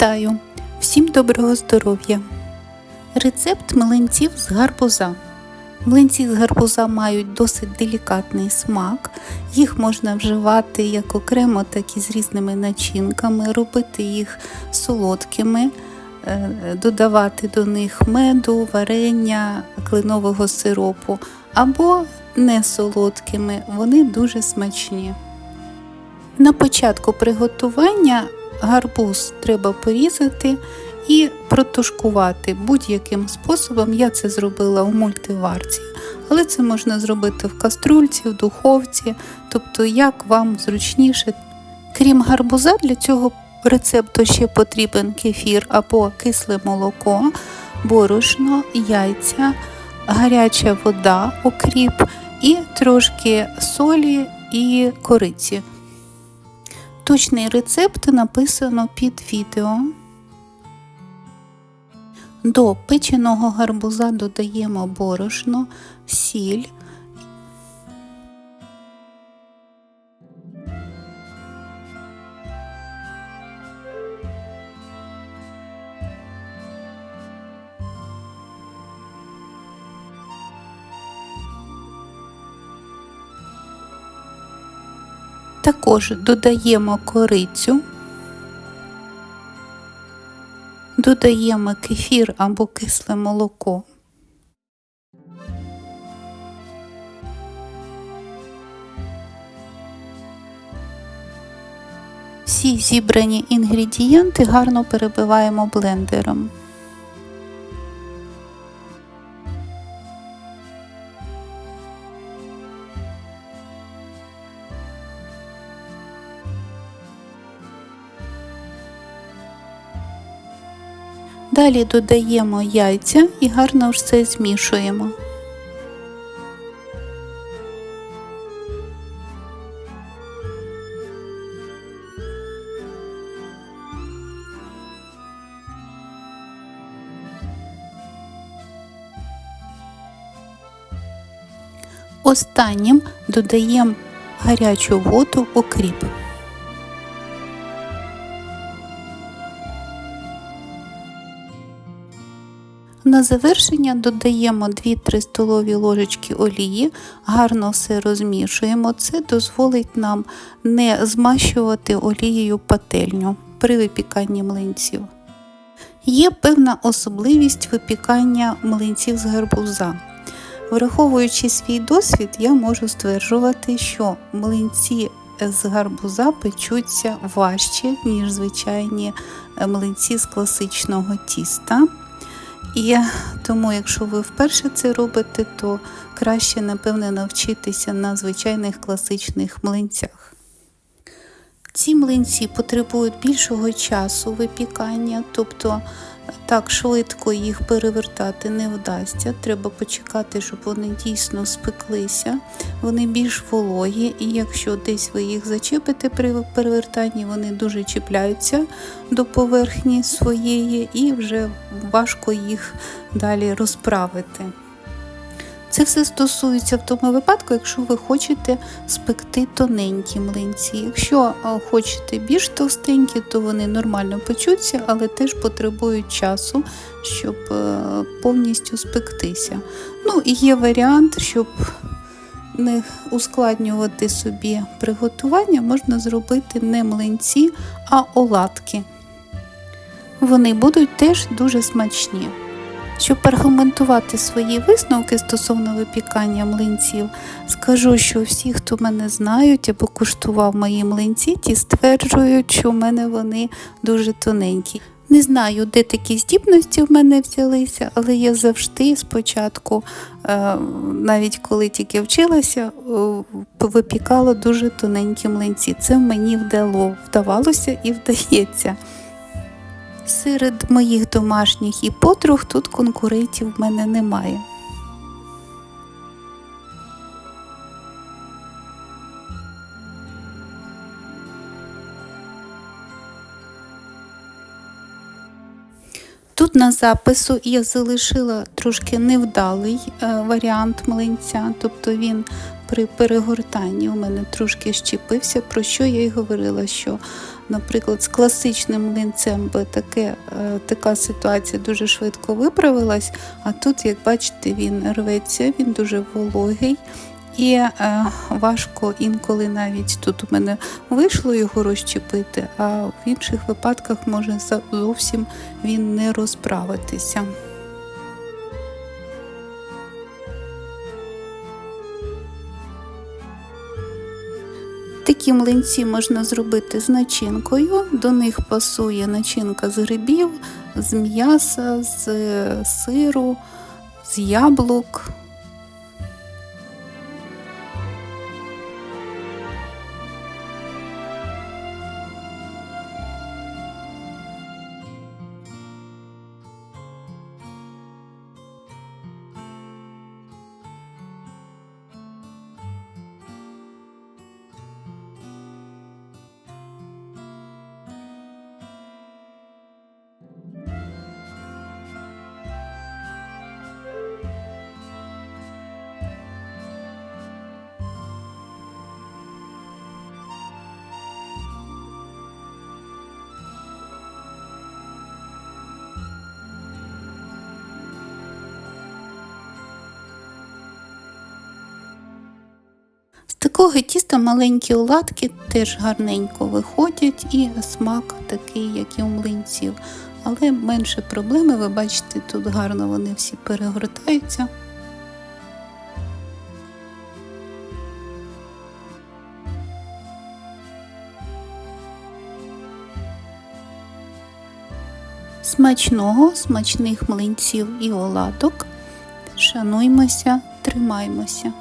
Вітаю! Всім доброго здоров'я! Рецепт млинців з гарбуза. Млинці з гарбуза мають досить делікатний смак. Їх можна вживати як окремо, так і з різними начинками, робити їх солодкими, е, додавати до них меду, варення, кленового сиропу або не солодкими. Вони дуже смачні. На початку приготування гарбуз треба порізати і протушкувати будь-яким способом. Я це зробила у мультиварці, але це можна зробити в каструльці, в духовці, тобто як вам зручніше. Крім гарбуза, для цього рецепту ще потрібен кефір або кисле молоко, борошно, яйця, гаряча вода, окріп і трошки солі і кориці. Точний рецепт написано під відео. До печеного гарбуза додаємо борошно, сіль. Також додаємо корицю, додаємо кефір або кисле молоко. Всі зібрані інгредієнти гарно перебиваємо блендером. Далі додаємо яйця і гарно все змішуємо. Останнім додаємо гарячу воду окріп. На завершення додаємо 2-3 столові ложечки олії, гарно все розмішуємо. Це дозволить нам не змащувати олією пательню при випіканні млинців. Є певна особливість випікання млинців з гарбуза. Враховуючи свій досвід, я можу стверджувати, що млинці з гарбуза печуться важче, ніж звичайні млинці з класичного тіста. І тому, якщо ви вперше це робите, то краще, напевне, навчитися на звичайних класичних млинцях. Ці млинці потребують більшого часу випікання, тобто так швидко їх перевертати не вдасться. Треба почекати, щоб вони дійсно спеклися. Вони більш вологі, і якщо десь ви їх зачепите при перевертанні, вони дуже чіпляються до поверхні своєї і вже важко їх далі розправити. Це все стосується в тому випадку, якщо ви хочете спекти тоненькі млинці. Якщо хочете більш товстенькі, то вони нормально печуться, але теж потребують часу, щоб повністю спектися. Ну і є варіант, щоб не ускладнювати собі приготування, можна зробити не млинці, а оладки. Вони будуть теж дуже смачні. Щоб аргументувати свої висновки стосовно випікання млинців, скажу, що всі, хто мене знають або куштував мої млинці, ті стверджують, що в мене вони дуже тоненькі. Не знаю, де такі здібності в мене взялися, але я завжди спочатку, е, навіть коли тільки вчилася, випікала дуже тоненькі млинці. Це мені вдало, вдавалося і вдається. Серед моїх домашніх і подруг тут конкурентів в мене немає. Тут на запису я залишила трошки невдалий е, варіант млинця, тобто він при перегортанні у мене трошки щепився, про що я й говорила, що, наприклад, з класичним млинцем би таке, е, така ситуація дуже швидко виправилась, а тут, як бачите, він рветься, він дуже вологий. І е, важко інколи навіть тут у мене вийшло його розчепити, а в інших випадках може зовсім він не розправитися. Такі млинці можна зробити з начинкою. До них пасує начинка з грибів, з м'яса, з е, сиру, з яблук. Такого тіста маленькі оладки теж гарненько виходять, і смак такий, як і у млинців. Але менше проблеми, ви бачите, тут гарно вони всі перегортаються. Смачного, смачних млинців і оладок. Шануймося, тримаймося.